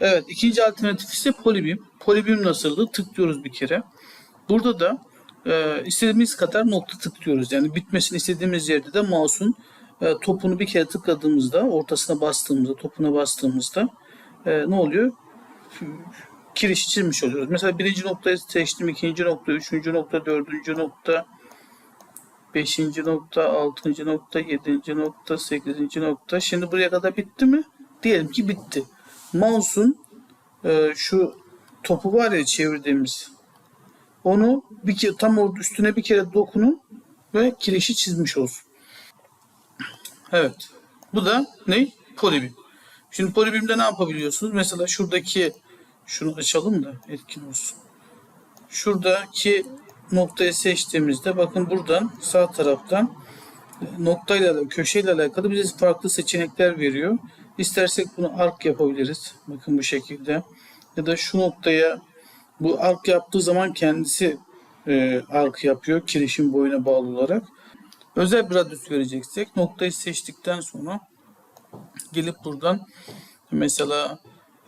Evet ikinci alternatif ise polibim. Polibim nasıldı? Tıklıyoruz bir kere. Burada da e, istediğimiz kadar nokta tıklıyoruz. Yani bitmesini istediğimiz yerde de mouse'un e, topunu bir kere tıkladığımızda, ortasına bastığımızda, topuna bastığımızda e, ne oluyor? Kirişi çizmiş oluyoruz. Mesela birinci noktayı seçtim, ikinci nokta, üçüncü nokta, dördüncü nokta, beşinci nokta, altıncı nokta, yedinci nokta, sekizinci nokta. Şimdi buraya kadar bitti mi? Diyelim ki bitti. Mouse'un e, şu topu var ya çevirdiğimiz onu bir kere tam orada üstüne bir kere dokunun ve kirişi çizmiş olsun. Evet. Bu da ne? Polibim. Şimdi polibimde ne yapabiliyorsunuz? Mesela şuradaki şunu açalım da etkin olsun. Şuradaki noktayı seçtiğimizde bakın buradan sağ taraftan noktayla köşeyle alakalı bize farklı seçenekler veriyor. İstersek bunu ark yapabiliriz. Bakın bu şekilde. Ya da şu noktaya bu ark yaptığı zaman kendisi e, ark yapıyor kirişin boyuna bağlı olarak. Özel bir radyus vereceksek noktayı seçtikten sonra gelip buradan mesela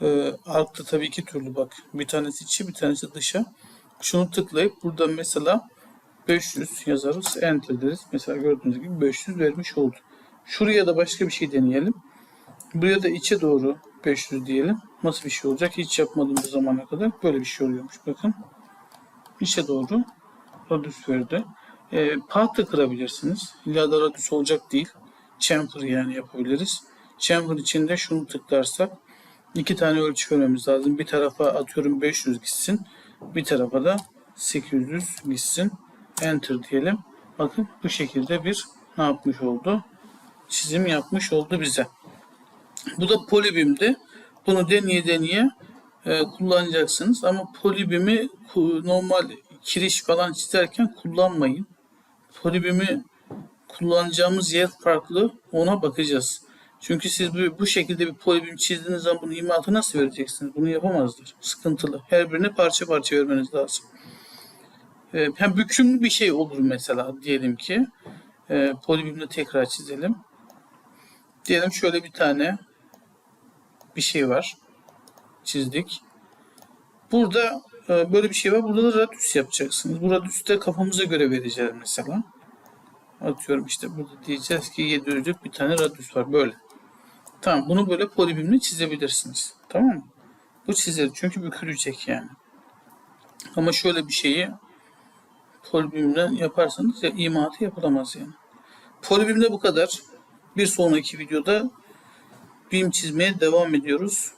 e, arkta tabii iki türlü bak. Bir tanesi içi bir tanesi dışa. Şunu tıklayıp buradan mesela 500 yazarız. Enter deriz. Mesela gördüğünüz gibi 500 vermiş oldu. Şuraya da başka bir şey deneyelim. Buraya da içe doğru 500 diyelim. Nasıl bir şey olacak? Hiç yapmadım bu zamana kadar. Böyle bir şey oluyormuş. Bakın. İçe doğru radius verdi. E, path da kırabilirsiniz. İlla da radius olacak değil. Chamfer yani yapabiliriz. Chamfer içinde şunu tıklarsak iki tane ölçü vermemiz lazım. Bir tarafa atıyorum 500 gitsin. Bir tarafa da 800 gitsin. Enter diyelim. Bakın bu şekilde bir ne yapmış oldu? Çizim yapmış oldu bize. Bu da polibimdi. Bunu deneye deneye e, kullanacaksınız. Ama polibimi normal kiriş falan çizerken kullanmayın. Polibimi kullanacağımız yer farklı. Ona bakacağız. Çünkü siz bu, bu şekilde bir polibim çizdiğiniz zaman bunu imatı nasıl vereceksiniz? Bunu yapamazlar. Sıkıntılı. Her birini parça parça vermeniz lazım. E, hem bükümlü bir şey olur mesela diyelim ki. E, polibimle tekrar çizelim. Diyelim şöyle bir tane bir şey var. Çizdik. Burada e, böyle bir şey var. Burada da radius yapacaksınız. Bu radius'u kafamıza göre vereceğiz mesela. Atıyorum işte burada diyeceğiz ki 700'lük bir tane radius var. Böyle. Tamam. Bunu böyle polibimle çizebilirsiniz. Tamam mı? Bu çizilir. Çünkü bükülecek yani. Ama şöyle bir şeyi polibimle yaparsanız ya imatı yapılamaz yani. Polibimde bu kadar. Bir sonraki videoda BIM çizmeye devam ediyoruz.